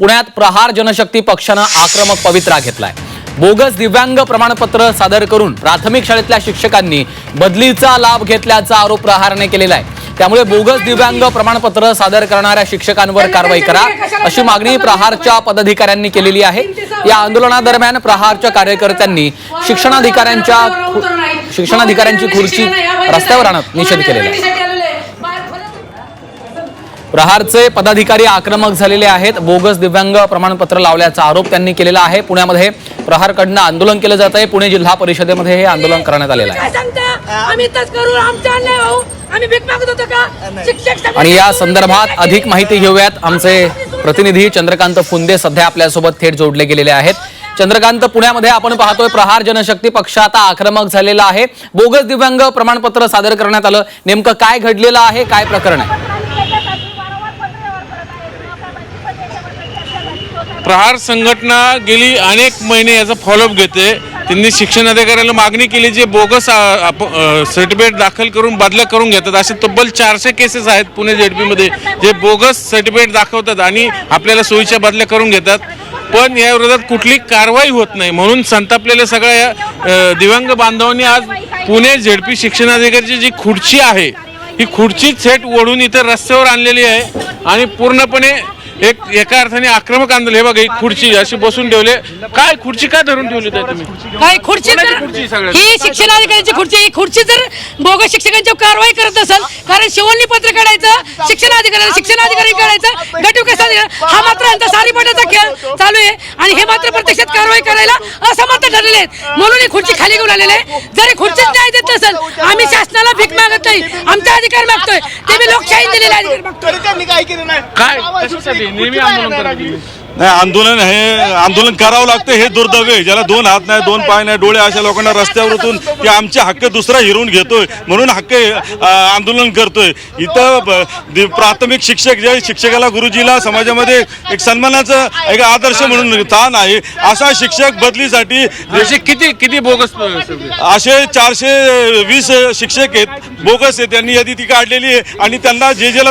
पुण्यात प्रहार जनशक्ती पक्षानं आक्रमक पवित्रा घेतलाय. बोगस दिव्यांग प्रमाणपत्र सादर करून प्राथमिक शाळेतल्या शिक्षकांनी बदलीचा लाभ घेतल्याचा आरोप प्रहारने केलेला आहे त्यामुळे बोगस दिव्यांग प्रमाणपत्र सादर करणाऱ्या शिक्षकांवर कारवाई करा. अशी मागणी प्रहारच्या पदाधिकाऱ्यांनी केलेली आहे. या आंदोलनादरम्यान प्रहारच्या कार्यकर्त्यांनी शिक्षणाधिकाऱ्यांच्या शिक्षणाधिकाऱ्यांची खुर्ची रस्त्यावर आणत निषेध केलेला आहे. प्रहारचे पदाधिकारी आक्रमक झालेले आहेत. बोगस दिव्यांग प्रमाणपत्र लावल्याचा आरोप त्यांनी केलेला आहे. पुण्यामध्ये प्रहारकडनं आंदोलन केलं जात आहे. पुणे जिल्हा परिषदेमध्ये हे आंदोलन करण्यात आलेलं आहे. सगळे- आणि या संदर्भात अधिक माहिती घेऊयात. आमचे प्रतिनिधी चंद्रकांत फुंदे सध्या आपल्यासोबत थेट जोडले गेलेले आहेत. चंद्रकांत पुण्यामध्ये आपण पाहतोय प्रहार जनशक्ती पक्ष आता आक्रमक झालेला आहे. बोगस दिव्यांग प्रमाणपत्र सादर करण्यात आलं. नेमकं काय घडलेलं आहे? काय प्रकरण आहे? प्रहार संघटना गेली अनेक महिने याचा फॉलोअप घेते. त्यांनी शिक्षण अधिकाऱ्याला मागणी केली जे बोगस सर्टिफिकेट दाखल करून बदल्या करून घेतात. असे तब्बल चारशे केसेस आहेत पुणे झेडपीमध्ये जे बोगस सर्टिफिकेट दाखवतात आणि आपल्याला सोयीच्या बदल्या करून घेतात. पण या विरोधात कुठली कारवाई होत नाही. म्हणून संतापलेल्या सगळ्या दिव्यांग बांधवांनी आज पुणे झेडपी शिक्षणाधिकारीची जी खुर्ची आहे ही खुर्ची थेट ओढून इथं रस्त्यावर आणलेली आहे आणि पूर्णपणे एक एका अर्थाने आक्रमक आंदोलन. हे बघा ही खुर्ची अशी बसून ठेवले. काय खुर्ची काय धरून ठेवली होती तुम्ही? काय खुर्ची कोणाची खुर्ची सगळ्यात? ही शिक्षणाधिकाऱ्यांची खुर्ची ही खुर्ची जर बोगस शिक्षकांच्यावर कारवाई करत असेल कारण शिवणी पत्र काढायचं शिक्षणाधिकाऱ्याला शिक्षणाधिकारी काढायचं गटू कसा हा मात्र यांचा सारीपाटाचा खेळ चालू आहे. आणि हे मात्र प्रत्यक्षात कारवाई करायला असमर्थ ठरलेले आहेत. म्हणून ही खुर्ची खाली घेऊन आलेले आहे. जर ही खुर्चीच न्याय देत नसेल आम्ही शासनाला भीक मागत अधिकार मागतोय. ते मी लोकशाही दिलेले अधिकार मागतोय. काय केलं नाही? काय? कशासाठी? नेहमी आंदोलन करत? नाही आंदोलन हे आंदोलन करावं लागतं हे दुर्दैव आहे. ज्याला दोन हात नाही दोन पाय नाही डोळे अशा लोकांना रस्त्यावर उतरून की आमचे हक्क दुसरा हिरवून घेतोय म्हणून हक्क आंदोलन करतोय. इथं प्राथमिक शिक्षक जे शिक्षकाला गुरुजीला समाजामध्ये एक सन्मानाचं एक आदर्श म्हणून स्थान आहे. असा शिक्षक बदलीसाठी असे किती किती बोगस? असे चारशे वीस शिक्षक आहेत बोगस आहेत. त्यांनी यादी ती काढलेली आहे आणि त्यांना जे ज्याला